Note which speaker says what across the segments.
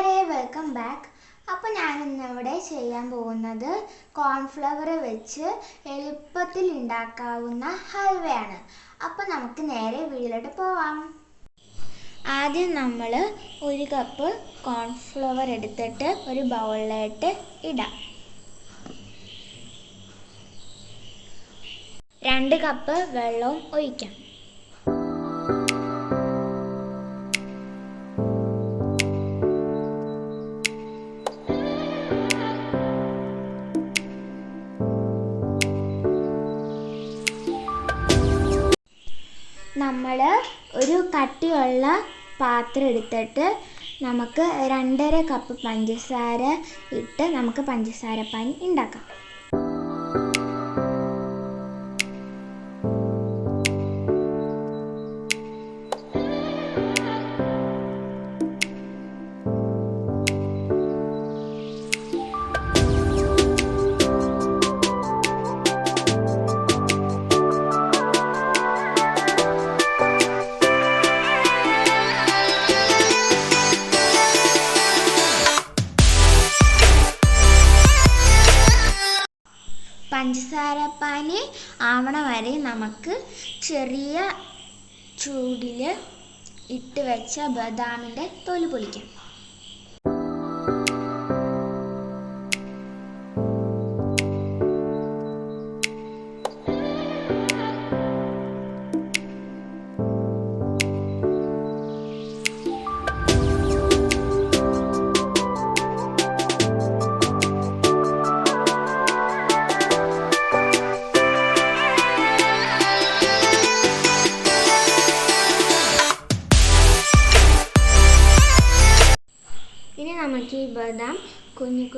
Speaker 1: കൂട്ടുകാരെ welcome back അപ്പോൾ ഞാൻ ഇന്നിവിടെ ചെയ്യാൻ പോകുന്നത് കോൺഫ്ലവർ വെച്ച് എളുപ്പത്തിൽ ഉണ്ടാക്കാവുന്ന ഹൽവയാണ്. അപ്പോൾ നമുക്ക് നേരെ വീട്ടിലോട്ട് പോവാം. ആദ്യം നമ്മൾ ഒരു കപ്പ് കോൺഫ്ലവർ എടുത്തിട്ട് ഒരു ബൗളിലായിട്ട് ഇടാം. രണ്ട് കപ്പ് വെള്ളവും ഒഴിക്കാം. നമ്മൾ ഒരു കട്ടിയുള്ള പാത്രം എടുത്തിട്ട് നമുക്ക് രണ്ടര കപ്പ് പഞ്ചസാര ഇട്ട് നമുക്ക് പഞ്ചസാര പാനി ഉണ്ടാക്കാം. പഞ്ചസാരപ്പാനി ആവണ വരെ നമുക്ക് ചെറിയ ചൂടിൽ ഇട്ട് വെച്ച ബദാമിന്റെ തൊലി പൊളിക്കാം.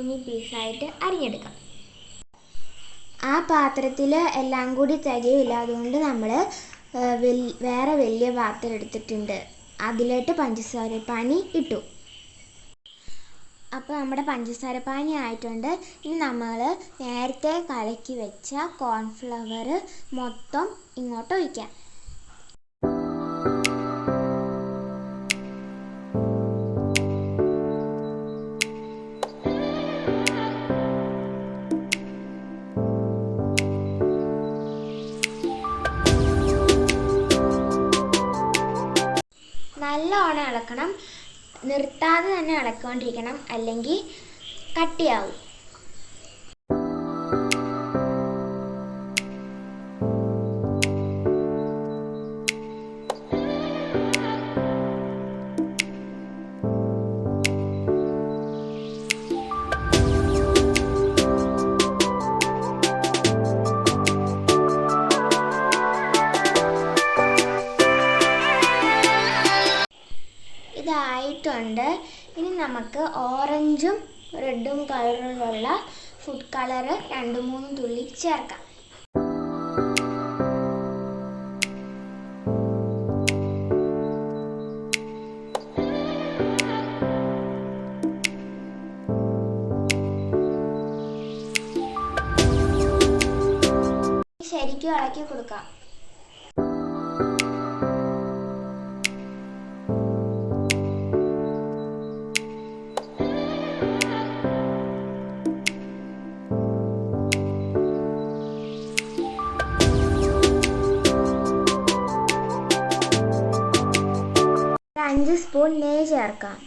Speaker 1: കുഞ്ഞു പീസായിട്ട് അരിഞ്ഞെടുക്കാം. ആ പാത്രത്തിൽ എല്ലാം കൂടി തികയില്ല അതുകൊണ്ട് നമ്മൾ വേറെ വലിയ പാത്രം എടുത്തിട്ടുണ്ട്. അതിലോട്ട് പഞ്ചസാര പാനി ഇട്ടു. അപ്പോൾ നമ്മുടെ പഞ്ചസാര പാനി ആയിട്ടുണ്ട്. ഇനി നമ്മൾ നേരത്തെ കലക്കി വെച്ച കോൺഫ്ലവർ മൊത്തം ഇങ്ങോട്ട് ഒഴിക്കാം. നല്ലോണം ഇളക്കണം. നിർത്താതെ തന്നെ ഇളക്കൊണ്ടിരിക്കണം അല്ലെങ്കിൽ കട്ടിയാവും. ഇതായിട്ടുണ്ട് ഇനി നമുക്ക് ഓറഞ്ചും റെഡും കളറിലുള്ള ഫുഡ് കളർ രണ്ട് മൂന്ന് തുള്ളി ചേർക്കാം. ശരിക്കും ഇളക്കി കൊടുക്കാം. സ്പൂൺ നെയ്യ് ചേർക്കാം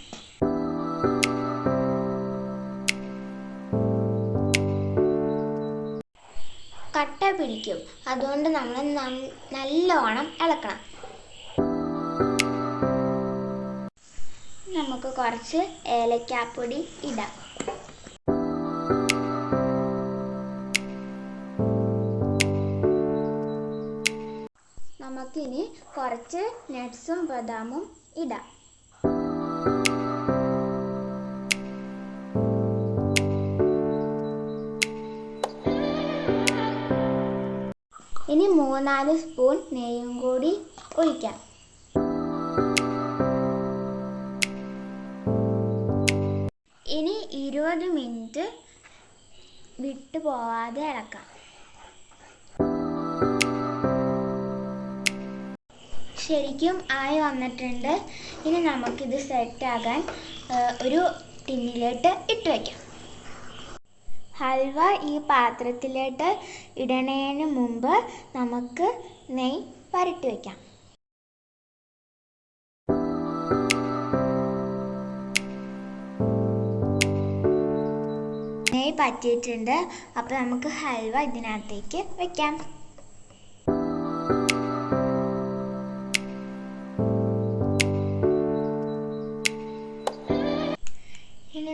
Speaker 1: കട്ട പിടിക്കും. അതുകൊണ്ട് നമ്മൾ നല്ലോണം ഇളക്കണം. നമുക്ക് കുറച്ച് ഏലക്കാപ്പൊടി ഇടാം. നമുക്കിനി കുറച്ച് നട്ട്സും ബദാമും ഇടാം. ഇനി മൂന്നാൽ സ്പൂൺ നെയ്യും കൂടി ഒഴിക്കാം. ഇനി ഇരുപത് മിനിറ്റ് വിട്ടു പോവാതെ ഇളക്കാം. ശരിക്കും ആയി വന്നിട്ടുണ്ട്. ഇനി നമുക്കിത് സെറ്റാകാൻ ഒരു ടിന്നിലോട്ട് ഇട്ട് വയ്ക്കാം ഹൽവ ഈ പാത്രത്തിലോട്ട് ഇടണേന് മുമ്പ് നമുക്ക് നെയ് വരട്ടി വയ്ക്കാം നെയ് പറ്റിയിട്ടുണ്ട്. അപ്പോൾ നമുക്ക് ഹൽവ ഇതിനകത്തേക്ക് വെക്കാം.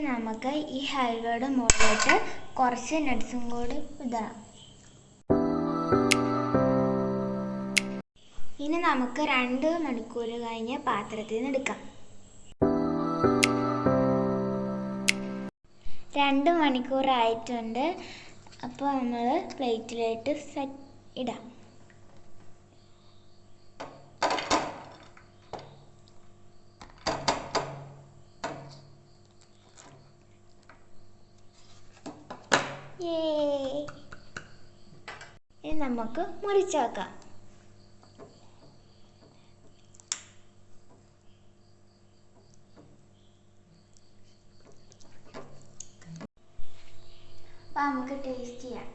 Speaker 1: നമുക്ക് ഈ ഹൽവയുടെ മുകളിലോട്ട് കുറച്ച് നട്ട്സും കൂടി ഇടാം ഇനി നമുക്ക് രണ്ട് മണിക്കൂർ കഴിഞ്ഞ് പാത്രത്തിൽ നിന്ന് എടുക്കാം. രണ്ട് മണിക്കൂറായിട്ടുണ്ട്. അപ്പോൾ നമ്മൾ പ്ലേറ്റിലായിട്ട് സെറ്റ് ഇടാം Yay. ഇനി നമുക്ക് മുറിച്ചാക്കാം അപ്പം നമുക്ക് ടേസ്റ്റ് ചെയ്യാം.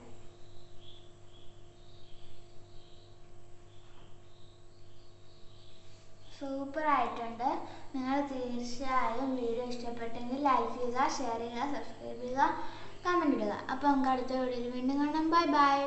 Speaker 1: സൂപ്പർ ആയിട്ടുണ്ട്. നിങ്ങൾ തീർച്ചയായും വീഡിയോ ഇഷ്ടപ്പെട്ടെങ്കിൽ ലൈക്ക് ചെയ്യുക ഷെയർ ചെയ്യുക സബ്സ്ക്രൈബ് ചെയ്യുക കമന്റ് ഇടുക. അപ്പോൾ നമുക്ക് അടുത്ത വീഡിയോയിൽ വീണ്ടും കാണാം. Bye bye